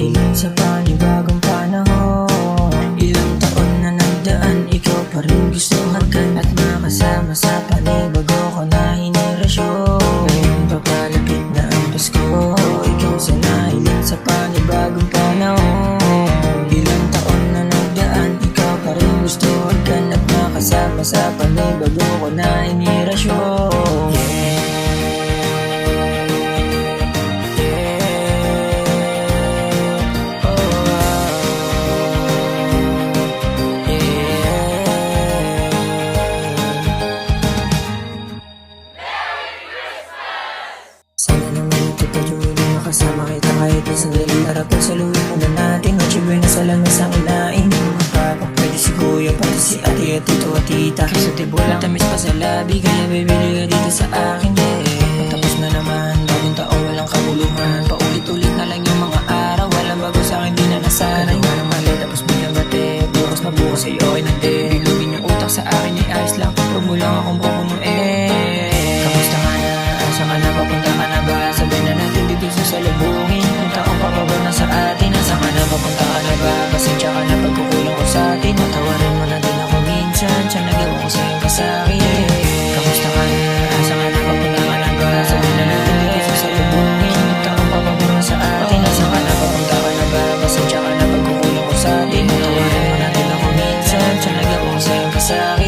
Hiling sa panibagong panahon. Ilang taon na nagdaan Ikaw pa rin gusto hagkan At makasama sa panibago ko na henerasyon. Ngayon papalapit na ang Pasko. Ikaw sana hiling sa panibagong panahon. Ilang taon na nagdaan Ikaw pa rin gusto hagkan At makasama sa panibago ko na henerasyon. Sana makasama kita kahit na sandali Harapin sa luwi muna natin. Noche buena sa langis ang inain Mga papa, pwede si kuya, pati si ate at tito at tita. Sa tibo lang tamis pa sa labi Kaya bibili ka dito sa akin, yeah. Tapos na naman, bagong taong walang kabuluhan myself.